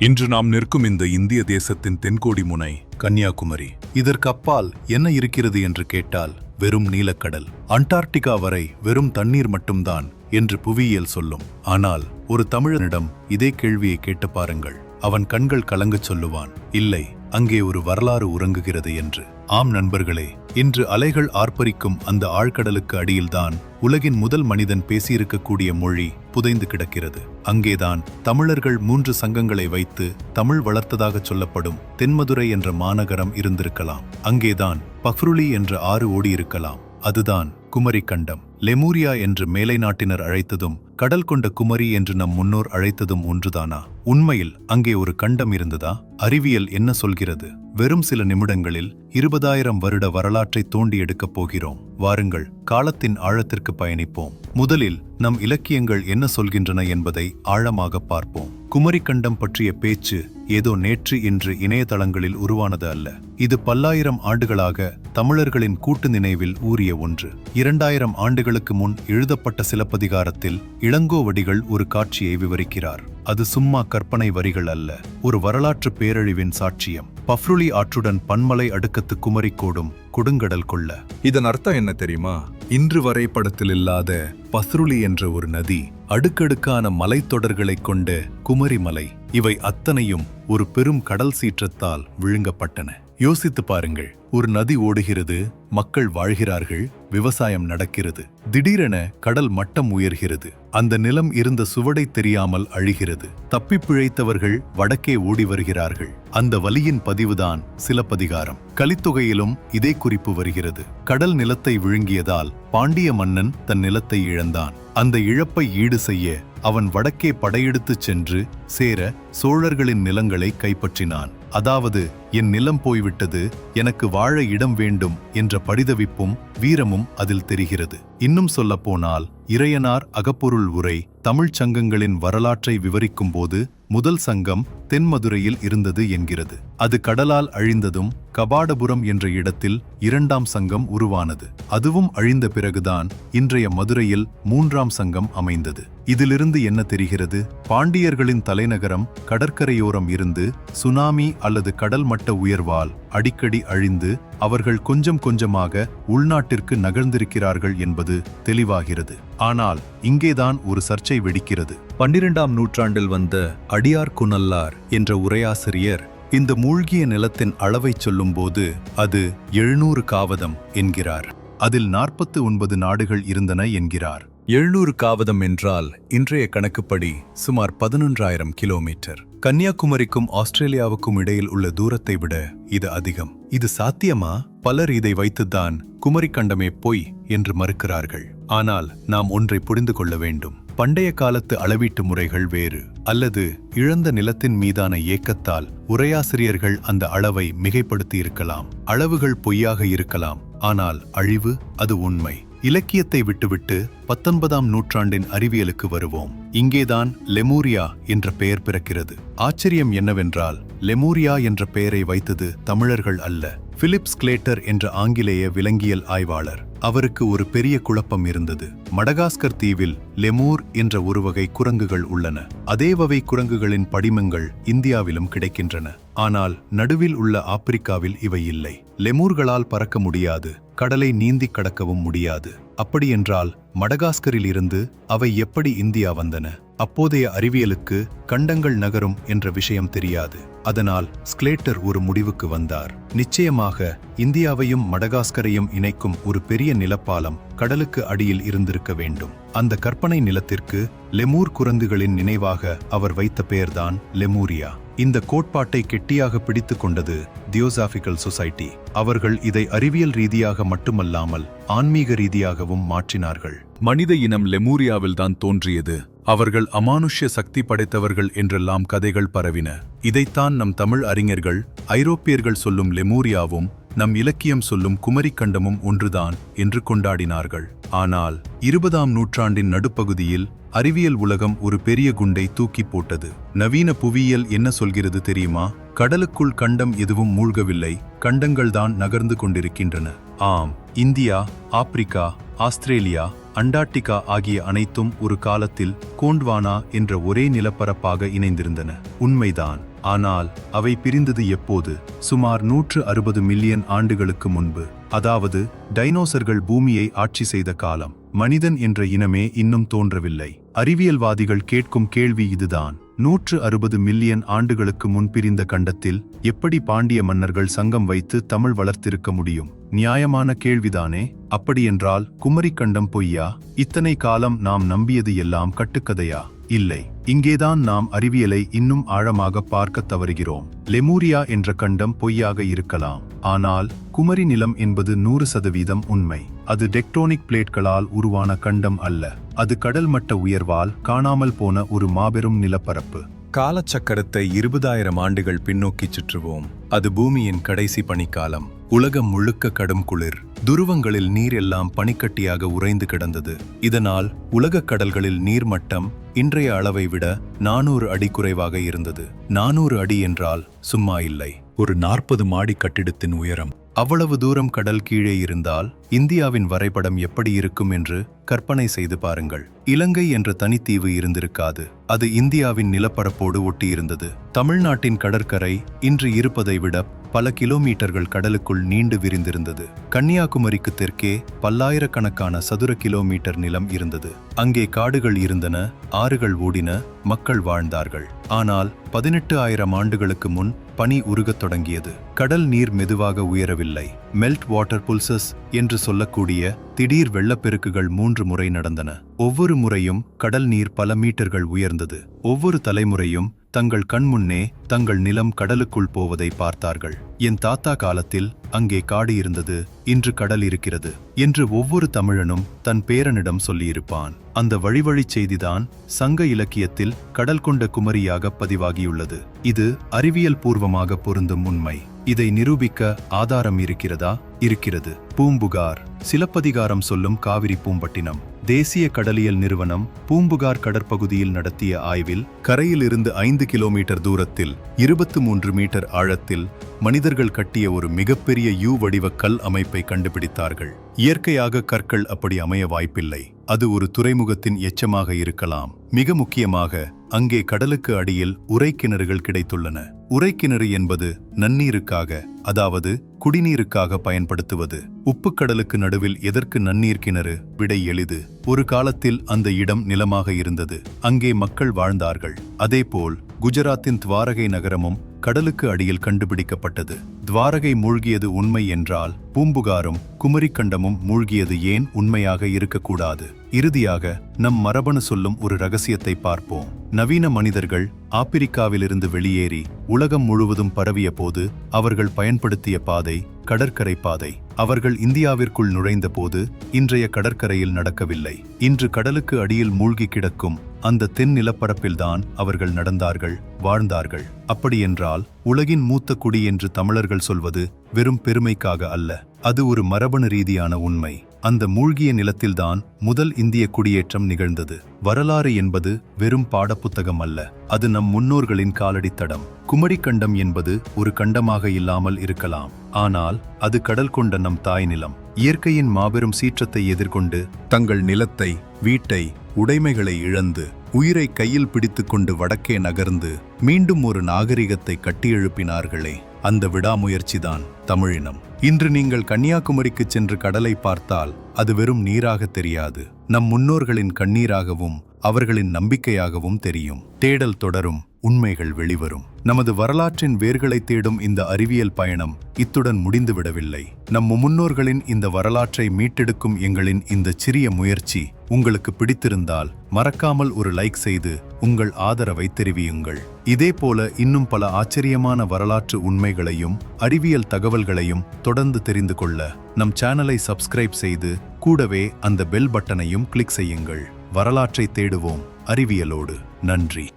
இன்று நாம் நிற்கும் இந்த இந்திய தேசத்தின் தென்கோடி முனை கன்னியாகுமரி. இதற்கு அப்பால் என்ன இருக்கிறது என்று கேட்டால் வெறும் நீலக்கடல். அண்டார்டிகா வரை வெறும் தண்ணீர் மட்டும்தான் என்று புவியியல் சொல்லும். ஆனால் ஒரு தமிழனிடம் இதே கேள்வியை கேட்டு பாருங்கள். அவன் கண்கள் கலங்கச் சொல்லுவான் இல்லை அங்கே ஒரு வரலாறு உறங்குகிறது என்று. ஆம் நண்பர்களே இன்று அலைகள் ஆர்ப்பரிக்கும் அந்த ஆழ்கடலுக்கு அடியில்தான் உலகின் முதல் மனிதன் பேசியிருக்கக்கூடிய மொழி புதைந்து கிடக்கிறது. அங்கேதான் தமிழர்கள் மூன்று சங்கங்களை வைத்து தமிழ் வளர்த்ததாக சொல்லப்படும் தென்மதுரை என்ற மாநகரம் இருந்திருக்கலாம். அங்கேதான் பஃப்ருலி என்ற ஆறு ஓடியிருக்கலாம். அதுதான் குமரி கண்டம். லெமூரியா என்று மேலை நாட்டினர் அழைத்ததும் கடல் கொண்ட குமரி என்று நம் முன்னோர் அழைத்ததும் ஒன்றுதானா? உண்மையில் அங்கே ஒரு கண்டம் இருந்ததா? அறிவியல் என்ன சொல்கிறது? வெறும் சில நிமிடங்களில் இருபதாயிரம் வருட வரலாற்றை தோண்டி எடுக்கப் போகிறோம். வாருங்கள் காலத்தின் ஆழத்திற்கு பயணிப்போம். முதலில் நம் இலக்கியங்கள் என்ன சொல்கின்றன என்பதை ஆழமாக பார்ப்போம். குமரிக்கண்டம் பற்றிய பேச்சு ஏதோ நேற்று இன்று இணையதளங்களில் உருவானது அல்ல. இது பல்லாயிரம் ஆண்டுகளாக தமிழர்களின் கூட்டு நினைவில் ஊறிய ஒன்று. இரண்டாயிரம் ஆண்டுகளுக்கு முன் எழுதப்பட்ட சிலப்பதிகாரத்தில் இளங்கோவடிகள் ஒரு காட்சியை விவரிக்கிறார். அது சும்மா கற்பனை வரிகள் அல்ல. ஒரு வரலாற்று பேரழிவின் சாட்சியம். பஃப்ருளி ஆற்றுடன் பன்மலை அடுக்கத்து குமரிக்கோடும் கொடுங்கடல் கொள்ள. இதன் அர்த்தம் என்ன தெரியுமா? இன்று வரை படத்தில் இல்லாத பஸ்ருளி என்ற ஒரு நதி அடுக்கடுக்கான மலைத்தொடர்களை கொண்ட குமரிமலை இவை அத்தனையும் ஒரு பெரும் கடல் சீற்றத்தால் விழுங்கப்பட்டன. யோசித்து பாருங்கள். ஒரு நதி ஓடுகிறது மக்கள் வாழ்கிறார்கள் விவசாயம் நடக்கிறது. திடீரென கடல் மட்டம் உயர்கிறது. அந்த நிலம் இருந்த சுவடை தெரியாமல் அழிகிறது. தப்பிப் பிழைத்தவர்கள் வடக்கே ஓடி வருகிறார்கள். அந்த வலியின் பதிவுதான் சிலப்பதிகாரம். கலித்தொகையிலும் இதே குறிப்பு வருகிறது. கடல் நிலத்தை விழுங்கியதால் பாண்டிய மன்னன் தன் நிலத்தை இழந்தான். அந்த இழப்பை ஈடு செய்ய அவன் வடக்கே படையெடுத்துச் சென்று சேர சோழர்களின் நிலங்களை கைப்பற்றினான். அதாவது என் நிலம் போய்விட்டது எனக்கு வாழ இடம் வேண்டும் என்ற படிதவிப்பும் வீரமும் அதில் தெரிகிறது. இன்னும் சொல்லப்போனால் இறையனார் அகப்பொருள் உரை தமிழ்ச் சங்கங்களின் வரலாற்றை விவரிக்கும்போது முதல் சங்கம் தென்மதுரையில் இருந்தது என்கிறது. அது கடலால் அழிந்ததும் கபாடபுரம் என்ற இடத்தில் இரண்டாம் சங்கம் உருவானது. அதுவும் அழிந்த பிறகுதான் இன்றைய மதுரையில் மூன்றாம் சங்கம் அமைந்தது. இதிலிருந்து என்ன தெரிகிறது? பாண்டியர்களின் தலைநகரம் கடற்கரையோரம் இருந்து சுனாமி அல்லது கடல் மட்ட உயர்வால் அடிக்கடி அழிந்து அவர்கள் கொஞ்சம் கொஞ்சமாக உள்நாட்டிற்கு நகர்ந்திருக்கிறார்கள் என்பது தெளிவாகிறது. ஆனால் இங்கேதான் ஒரு சர்ச்சை வெடிக்கிறது. பன்னிரெண்டாம் நூற்றாண்டில் வந்த அடியார் குனல்லார் என்ற உரையாசிரியர் இந்த மூழ்கிய நிலத்தின் அளவைச் சொல்லும்போது அது எழுநூறு காவதம் என்கிறார். அதில் நாற்பத்து ஒன்பது நாடுகள் இருந்தன என்கிறார். எழுநூறு காவதம் என்றால் இன்றைய கணக்குப்படி சுமார் பதினொன்றாயிரம் கிலோமீட்டர். கன்னியாகுமரிக்கும் ஆஸ்திரேலியாவுக்கும் இடையில் உள்ள தூரத்தை விட இது அதிகம். இது சாத்தியமா? பலர் இதை வைத்துத்தான் குமரி கண்டமே பொய் என்று மறுக்கிறார்கள். ஆனால் நாம் ஒன்றை புரிந்து கொள்ள வேண்டும். பண்டைய காலத்து அளவீட்டு முறைகள் வேறு. அல்லது இழந்த நிலத்தின் மீதான ஏக்கத்தால் உரையாசிரியர்கள் அந்த அளவை மிகைப்படுத்தி இருக்கலாம் அளவுகள் பொய்யாக இருக்கலாம். ஆனால் அழிவு அது உண்மை. இலக்கியத்தை விட்டுவிட்டு பத்தொன்பதாம் நூற்றாண்டின் அறிவியலுக்கு வருவோம். இங்கேதான் லெமூரியா என்ற பெயர் பிறக்கிறது. ஆச்சரியம் என்னவென்றால் லெமூரியா என்ற பெயரை வைத்தது தமிழர்கள் அல்ல. பிலிப்ஸ் கிளேட்டர் என்ற ஆங்கிலேய விலங்கியல் ஆய்வாளர். அவருக்கு ஒரு பெரிய குழப்பம் இருந்தது. மடகாஸ்கர் தீவில் லெமூர் என்ற ஒரு வகை குரங்குகள் உள்ளன. அதே வகை குரங்குகளின் படிமங்கள் இந்தியாவிலும் கிடைக்கின்றன. ஆனால் நடுவில் உள்ள ஆப்பிரிக்காவில் இவை இல்லை. லெமூர்களால் பறக்க முடியாது. கடலை நீந்திக் கடக்கவும் முடியாது. அப்படியென்றால் மடகாஸ்கரில் இருந்து அவை எப்படி இந்தியா வந்தன? அப்போதைய அறிவியலுக்கு கண்டங்கள் நகரும் என்ற விஷயம் தெரியாது. அதனால் ஸ்க்லேட்டர் ஒரு முடிவுக்கு வந்தார். நிச்சயமாக இந்தியாவையும் மடகாஸ்கரையும் இணைக்கும் ஒரு பெரிய நிலப்பாலம் கடலுக்கு அடியில் இருந்திருக்க வேண்டும். அந்த கற்பனை நிலத்திற்கு லெமூர் குரங்குகளின் நினைவாக அவர் வைத்த பெயர்தான் லெமூரியா. இந்த கோட்பாட்டை கெட்டியாக பிடித்து கொண்டது தியோசாபிக்கல் சொசைட்டி. அவர்கள் இதை அறிவியல் ரீதியாக மட்டுமல்லாமல் ஆன்மீக ரீதியாகவும் மாற்றினார்கள். மனித இனம் லெமூரியாவில் தான் தோன்றியது. அவர்கள் அமானுஷ்ய சக்தி படைத்தவர்கள் என்றெல்லாம் கதைகள் பரவின. இதைத்தான் நம் தமிழ் அறிஞர்கள் ஐரோப்பியர்கள் சொல்லும் லெமூரியாவும் நம் இலக்கியம் சொல்லும் குமரிக்கண்டமும் ஒன்றுதான் என்று கொண்டாடினார்கள். ஆனால் இருபதாம் நூற்றாண்டின் நடுப்பகுதியில் அறிவியல் உலகம் ஒரு பெரிய குண்டை தூக்கி போட்டது. நவீன புவியியல் என்ன சொல்கிறது தெரியுமா? கடலுக்குள் கண்டம் எதுவும் மூழ்கவில்லை கண்டங்கள்தான் நகர்ந்து கொண்டிருக்கின்றன. ஆம் இந்தியா ஆப்பிரிக்கா ஆஸ்திரேலியா அண்டார்டிகா ஆகிய அனைத்தும் ஒரு காலத்தில் கோண்ட்வானா என்ற ஒரே நிலப்பரப்பாக இணைந்திருந்தன. உண்மைதான். ஆனால் அவை பிரிந்தது எப்போது? சுமார் நூற்று அறுபது மில்லியன் ஆண்டுகளுக்கு முன்பு. அதாவது டைனோசர்கள் பூமியை ஆட்சி செய்த காலம். மனிதன் என்ற இனமே இன்னும் தோன்றவில்லை. அறிவியல்வாதிகள் கேட்கும் கேள்வி இதுதான். நூற்று அறுபது மில்லியன் ஆண்டுகளுக்கு முன் பிரிந்த கண்டத்தில் எப்படி பாண்டிய மன்னர்கள் சங்கம் வைத்து தமிழ் வளர்த்திருக்க முடியும்? நியாயமான கேள்விதானே. அப்படியென்றால் குமரிக்கண்டம் பொய்யா? இத்தனை காலம் நாம் நம்பியது எல்லாம் கட்டுக்கதையா? இல்லை. இங்கேதான் நாம் அறிவியலை இன்னும் ஆழமாக பார்க்க தவறுகிறோம். லெமூரியா என்ற கண்டம் பொய்யாக இருக்கலாம். ஆனால் குமரி நிலம் என்பது நூறு சதவீதம் உண்மை. அது டெக்டோனிக் பிளேட்களால் உருவான கண்டம் அல்ல. அது கடல் மட்ட உயர்வால் காணாமல் போன ஒரு மாபெரும் நிலப்பரப்பு. காலச்சக்கரத்தை இருபதாயிரம் ஆண்டுகள் பின்னோக்கி சுற்றுவோம். அது பூமியின் கடைசி பனிக்காலம். உலகம் முழுக்க கடும் குளிர். துருவங்களில் நீர் எல்லாம் பனிக்கட்டியாக உறைந்து கிடந்தது. இதனால் உலகக் கடல்களில் நீர்மட்டம் இன்றைய அளவை விட நானூறு அடி குறைவாக இருந்தது. நானூறு அடி என்றால் சும்மா இல்லை. ஒரு நாற்பது மாடி கட்டிடத்தின் உயரம் அவ்வளவு தூரம் கடல் கீழே இருந்தால் இந்தியாவின் வரைபடம் எப்படி இருக்கும் என்று கற்பனை செய்து பாருங்கள். இலங்கை என்ற தனித்தீவு இருந்திருக்காது. அது இந்தியாவின் நிலப்பரப்போடு ஒட்டியிருந்தது. தமிழ்நாட்டின் கடற்கரை இன்று இருப்பதை விட பல கிலோமீட்டர்கள் கடலுக்குள் நீண்டு விரிந்திருந்தது. கன்னியாகுமரிக்கு தெற்கே பல்லாயிரக்கணக்கான சதுர கிலோமீட்டர் நிலம் இருந்தது. அங்கே காடுகள் இருந்தன ஆறுகள் ஓடின மக்கள் வாழ்ந்தார்கள். ஆனால் பதினெட்டு ஆயிரம் ஆண்டுகளுக்கு முன் பனி உருகத் தொடங்கியது. கடல் நீர் மெதுவாக உயரவில்லை. மெல்ட் வாட்டர் புல்சஸ் என்று சொல்லக்கூடிய திடீர் வெள்ளப்பெருக்குகள் மூன்று முறை நடந்தன. ஒவ்வொரு முறையும் கடல் நீர் பல மீட்டர்கள் உயர்ந்தது. ஒவ்வொரு தலைமுறையும் தங்கள் கண்முன்னே தங்கள் நிலம் கடலுக்குள் போவதை பார்த்தார்கள். என் தாத்தா காலத்தில் அங்கே காடு இருந்தது இன்று கடல் இருக்கிறது என்று ஒவ்வொரு தமிழனும் தன் பேரனிடம் சொல்லியிருப்பான். அந்த வழிவழிச் செய்திதான் சங்க இலக்கியத்தில் கடல் கொண்ட குமரியாக பதிவாகியுள்ளது. இது அறிவியல் பூர்வமாக பொருந்தும் உண்மை. இதை நிரூபிக்க ஆதாரம் இருக்கிறதா? இருக்கிறது. பூம்புகார். சிலப்பதிகாரம் சொல்லும் காவிரி பூம்பட்டினம். தேசிய கடலியல் நிறுவனம் பூம்புகார் கடற்பகுதியில் நடத்திய ஆய்வில் கரையில் இருந்து ஐந்து கிலோமீட்டர் தூரத்தில் இருபத்து மூன்று மீட்டர் ஆழத்தில் மனிதர்கள் கட்டிய ஒரு மிகப்பெரிய யூ வடிவ கல் அமைப்பை கண்டுபிடித்தார்கள். இயற்கையாக கற்கள் அப்படி அமைய வாய்ப்பில்லை. அது ஒரு துறைமுகத்தின் எச்சமாக இருக்கலாம். மிக முக்கியமாக அங்கே கடலுக்கு அடியில் உரைக்கிணறுகள் கிடைத்துள்ளன. உரைக்கிணறு என்பது நன்னீருக்காக அதாவது குடிநீருக்காக பயன்படுத்துவது. உப்புக்கடலுக்கு நடுவில் எதற்கு நன்னீர் கிணறு? விடை எளிது. ஒரு காலத்தில் அந்த இடம் நிலமாக இருந்தது. அங்கே மக்கள் வாழ்ந்தார்கள். அதேபோல் குஜராத்தின் துவாரகை நகரமும் கடலுக்கு அடியில் கண்டுபிடிக்கப்பட்டது. துவாரகை மூழ்கியது உண்மை என்றால் பூம்புகாரும் குமரிக்கண்டமும் மூழ்கியது ஏன் உண்மையாக இருக்கக்கூடாது? இறுதியாக நம் மரபணு சொல்லும் ஒரு ரகசியத்தை பார்ப்போம். நவீன மனிதர்கள் ஆப்பிரிக்காவிலிருந்து வெளியேறி உலகம் முழுவதும் பரவிய போது அவர்கள் பயன்படுத்திய பாதை கடற்கரை பாதை. அவர்கள் இந்தியாவிற்குள் நுழைந்தபோது இன்றைய கடற்கரையில் நடக்கவில்லை. இன்று கடலுக்கு அடியில் மூழ்கி கிடக்கும் அந்த தென் நிலப்பரப்பில்தான் அவர்கள் நடந்தார்கள் வாழ்ந்தார்கள். அப்படியென்றால் உலகின் மூத்த குடி என்று தமிழர்கள் சொல்வது வெறும் பெருமைக்காக அல்ல. அது ஒரு மரபணு ரீதியான உண்மை. அந்த மூழ்கிய நிலத்தில்தான் முதல் இந்திய குடியேற்றம் நிகழ்ந்தது. வரலாறு என்பது வெறும் பாடப்புத்தகம் அல்ல. அது நம் முன்னோர்களின் காலடித்தடம். குமரிக்கண்டம் என்பது ஒரு கண்டமாக இல்லாமல் இருக்கலாம். ஆனால் அது கடல் கொண்ட நம் தாய் நிலம். இயற்கையின் மாபெரும் சீற்றத்தை எதிர்கொண்டு தங்கள் நிலத்தை வீட்டை உடைமைகளை இழந்து உயிரை கையில் பிடித்துக்கொண்டு வடக்கே நகர்ந்து மீண்டும் ஒரு நாகரிகத்தை கட்டியெழுப்பினார்களே. அந்த விடாமுயற்சிதான் தமிழினம். இன்று நீங்கள் கன்னியாகுமரிக்கு சென்று கடலை பார்த்தால் அது வெறும் நீராக தெரியாது. நம் முன்னோர்களின் கண்ணீராகவும் அவர்களின் நம்பிக்கையாகவும் தெரியும். தேடல் தொடரும் உண்மைகள் வெளிவரும். நமது வரலாற்றின் வேர்களை தேடும் இந்த அறிவியல் பயணம் இத்துடன் முடிந்துவிடவில்லை. நம் முன்னோர்களின் இந்த வரலாற்றை மீட்டெடுக்கும் எங்களின் இந்த சிறிய முயற்சி உங்களுக்கு பிடித்திருந்தால் மறக்காமல் ஒரு லைக் செய்து உங்கள் ஆதரவை தெரிவியுங்கள். இதே போல இன்னும் பல ஆச்சரியமான வரலாற்று உண்மைகளையும் அறிவியல் தகவல்களையும் தொடர்ந்து தெரிந்து கொள்ள நம் சேனலை சப்ஸ்கிரைப் செய்து கூடவே அந்த பெல் பட்டனையும் கிளிக் செய்யுங்கள். வரலாற்றை தேடுவோம். அறிவியலோடு. நன்றி.